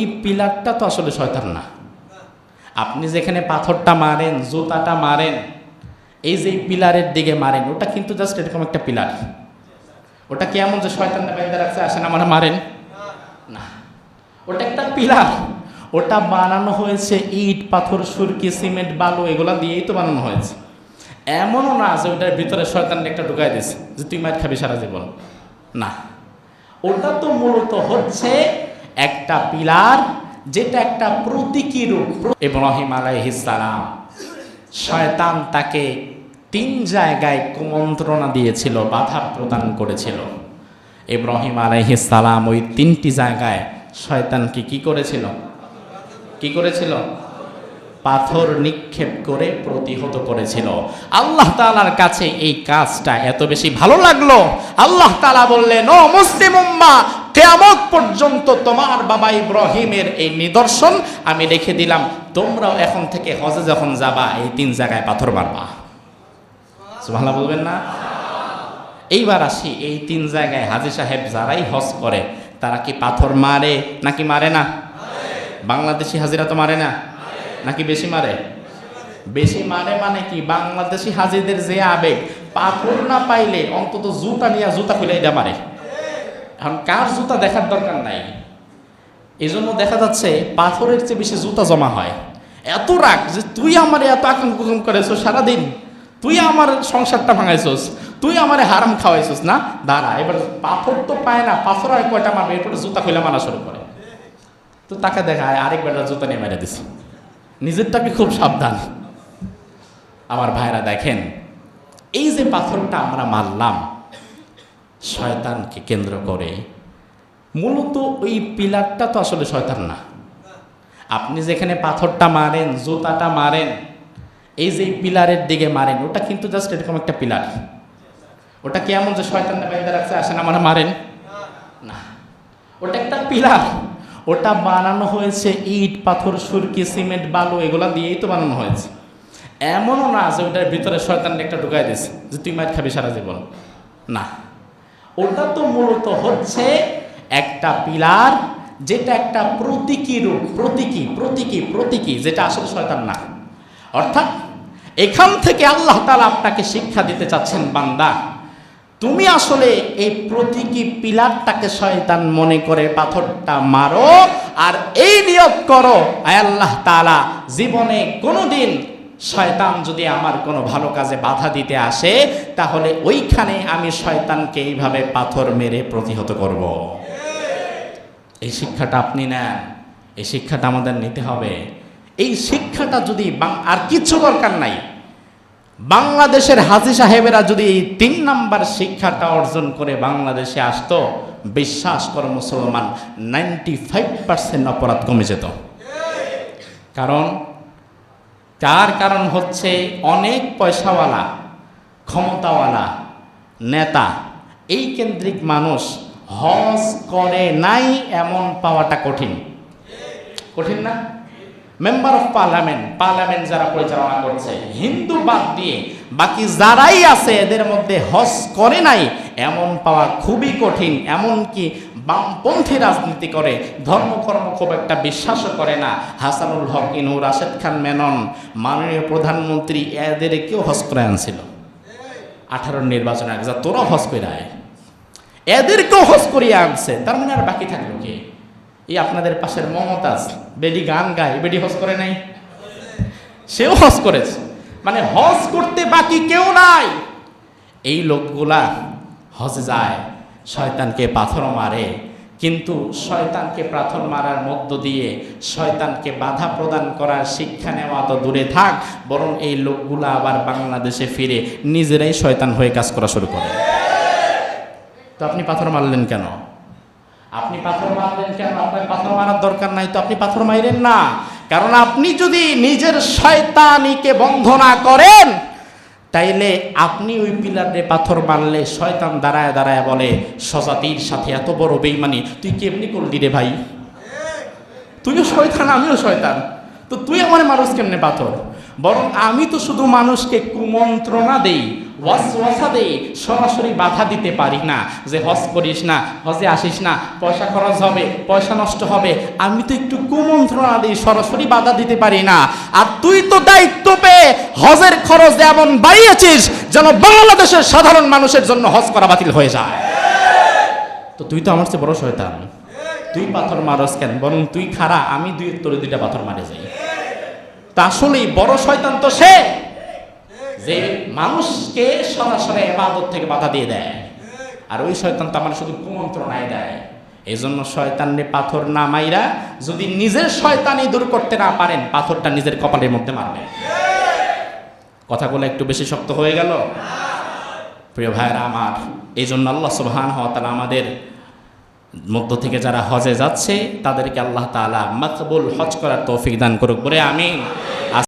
এই পিলারটা তো আসলে শয়তান না। আপনি যেখানে পাথরটা মারেন, জুতাটা মারেন, এই যে পিলারের দিকে মারেন, ওটা কিন্তু জাস্ট এরকম একটা পিলার। ওটা কেমন যে শয়তানটা বাইন্দা রাখছে, আসেন আমার মারেন? না। ওটা একটা পিলার। ওটা বানানো হয়েছে ইট, পাথর, সুরকি, সিমেন্ট, বালু, এগুলা দিয়েই তো বানানো হয়েছে। এমনও না যে ওটার ভিতরে শয়তান একটা ঢুকাই দিয়েছে, যে তুই মার খাবি সারা জীবন। না। ওটা তো মূলত হচ্ছে একটা পিলার, যেটা একটা প্রতীকী রূপ। ইব্রাহিম সালাম শয়তান তাকে তিন জায়গায় কুমন্ত্রণা দিয়েছিল, বাধা প্রদান করেছিল। ইব্রাহিম সালাম ওই তিনটি জায়গায় শয়তানকে কি করেছিল? কি করেছিল? পাথর নিক্ষেপ করে প্রতিহত করেছিল। আল্লাহ তাআলার কাছে এই কাজটা এত বেশি ভালো লাগল। আল্লাহ তাআলা বললেন, ও মুসলিম উম্মা কেয়ামত পর্যন্ত তোমার বাবা ইব্রাহিমের এই নিদর্শন আমি রেখে দিলাম। তোমরাও এখন থেকে হজে যখন যাবা, এই তিন জায়গায় পাথর মারবা। সুবহানাল্লাহ বলবেন না? এইবার আসি, এই তিন জায়গায় হাজি সাহেব যারাই হজ করে, তারা কি পাথর মারে নাকি মারে না? বাংলাদেশি হাজিরা তো মারে না? নাকি বেশি মারে? বেশি মারে মানে কি? বাংলাদেশি হাজিদের যে আবেগ, পাথর না পাইলে অন্তত জুতা নিয়ে জুতা খুলে এটা মারে। এখন কার জুতা দেখার দরকার নাই? এই জন্য দেখা যাচ্ছে পাথরের চেয়ে বেশি জুতা জমা হয়। এত রাগ যে তুই আমার এত আকাম কুকুম করেছ সারাদিন। তুই আমার সংসারটা ভাঙাইছস। তুই আমারে হারাম খাওয়াইছস, না? দাঁড়া, এবার পাথর তো পায় না, পাথর আর কয়টা মারবে? এরপরে জুতা খুলে মানা শুরু করে। তো তাকে দেখা, আরেক বেটা জুতা নিয়ে মেরে দিছে। নিজেরটাকে খুব সাবধান? আমার ভাইরা দেখেন, এই যে পাথরটা আমরা মারলাম শয়তানকে কেন্দ্র করে। মূলত ওই পিলারটা তো আসলে শয়তান না। আপনি যেখানে পাথরটা মারেন, জুতাটা মারেন, এই যে পিলারের দিকে মারেন, ওটা কিন্তু জাস্ট এরকম একটা পিলার। ওটা কেমন যে শয়তানটা বাইন্দা রাখছে, আসেন আমার মারেন? না। ওটা একটা পিলার। ওটা বানানো হয়েছে ইট, পাথর, সুরকি, সিমেন্ট, বালু, এগুলো দিয়েই তো বানানো হয়েছে। এমনও না যে ওটার ভিতরে শয়তান একটা ঢুকাই দিছে যে তুই মার খাবি সারা জীবন। না। ওটা তো মূলত হচ্ছে একটা পিলার, যেটা একটা প্রতীকী রূপ, প্রতীকী প্রতীকী প্রতীকী, যেটা আসলে শয়তান না। অর্থাৎ এখান থেকে আল্লাহ তালা আপনাকে শিক্ষা দিতে চাচ্ছেন, বান্দা, তুমি আসলে এই প্রতীকী পিলারটাকে শয়তান মনে করে পাথরটা মারো আর এই নিয়োগ করো। আল্লাহ তালা জীবনে কোনোদিন শয়তান যদি আমার কোনো ভালো কাজে বাধা দিতে আসে, তাহলে ওইখানে আমি শয়তানকে এইভাবে পাথর মেরে প্রতিহত করব। এই শিক্ষাটা আপনি নেন, এই শিক্ষাটা আমাদের নিতে হবে। এই শিক্ষাটা যদি আর কিচ্ছু দরকার নাই। বাংলাদেশের হাজি সাহেবেরা যদি এই তিন নাম্বার শিক্ষাটা অর্জন করে বাংলাদেশে আসতো, বিশ্বাস কর মুসলমান নাইনটি ফাইভ পার্সেন্ট অপরাধ কমে যেত। কারণ তার কারণ হচ্ছে অনেক পয়সাওয়ালা, ক্ষমতাওয়ালা, নেতা, এই কেন্দ্রিক মানুষ হজ করে নাই এমন পাওয়াটা কঠিন। কঠিন না? মেম্বার অফ পার্লামেন্ট পার্লামেন্ট যারা পরিচালনা করছে, হিন্দু বাদ দিয়ে বাকি যারাই আছে, এদের মধ্যে হজ করে নাই, এমন পাওয়া খুবই কঠিন। এমনকি বামপন্থী রাজনীতি করে ধর্মকর্ম খুব একটা বিশ্বাসও করে না। হাসানুল হক ইনু রাশেদ খান মেনন, মাননীয় প্রধানমন্ত্রী এদের কেউ হজ করে আনছিল? আঠারোর নির্বাচনে আগে যা তোরা হজ করে আয় এদেরকেও হজ করিয়ে আনছে, তার মানে আর বাকি থাকল কি? এই আপনাদের পাশের মমতাজ বেডি গান গায় বেডি হজ করে নাই? সেও হজ করেছে। মানে হজ করতে বাকি কেউ নাই। এই লোকগুলা হজে যায় শয়তানকে পাথর মারে, কিন্তু শয়তানকে পাথর মারার মধ্য দিয়ে শয়তানকে বাধা প্রদান করার শিক্ষা নেওয়া তো দূরে থাক, বরং এই লোকগুলা আবার বাংলাদেশে ফিরে নিজেরাই শয়তান হয়ে কাজ করা শুরু করে। তো আপনি পাথর মারলেন কেন? আপনি পাথর মারলেন কেন? আপনার পাথর মারার দরকার নাই তো আপনি পাথর মাইরেন না। কারণ আপনি যদি নিজের শয়তানিকে বন্ধ না করেন তাইলে আপনি ওই পিলারে পাথর মারলে শয়তান দাঁড়ায় দাঁড়ায় বলে, সজাতির সাথে এত বড় বেইমানি, তুই কেমনি করলি রে ভাই? তুইও শয়তান, আমিও শয়তান। তো তুই আমার মানুষ কেমনে পাথর? বরং আমি তো শুধু মানুষকে কুমন্ত্রণা দেই ওয়াসওয়াসা সরাসরি বাধা দিতে পারি না। যে হজ করিস না, হজে আসিস না, পয়সা খরচ হবে, পয়সা নষ্ট হবে, আমি তো একটু কুমন্ত্রণা দিই সরাসরি বাধা দিতে পারি না। আর তুই তো দায়িত্ব পেয়ে হজের খরচ এমন বাড়িয়েছিস যেন বাংলাদেশের সাধারণ মানুষের জন্য হজ করা বাতিল হয়ে যায়। তো তুই তো আমার চেয়ে বড় শয়তান। তুই পাথর মারস কেন? বরং তুই খারা আমি দুই তোরে দুইটা পাথর মারে যাই। তা আসলেই বড় শয়তান তো সে! যে মানুষকে সরাসরি এবাদত থেকে বাধা দিয়ে দেয়। আর ওই শয়তান তো আমার শুধু কুমন্ত্রণায় দেয়। এই জন্য শয়তানরে পাথর না মাইরা যদি নিজের শয়তানি দূর করতে না পারেন, পাথরটা নিজের কপালের মধ্যে মারবে। কথাগুলো একটু বেশি শক্ত হয়ে গেল। প্রিয় ভাইরা আমার এই জন্য আল্লাহ সুবহান হওয়া তালা আমাদের মধ্য থেকে যারা হজে যাচ্ছে, তাদেরকে আল্লাহ তাআলা মাকবুল হজ করার তৌফিক দান করুক। বলে আমিন।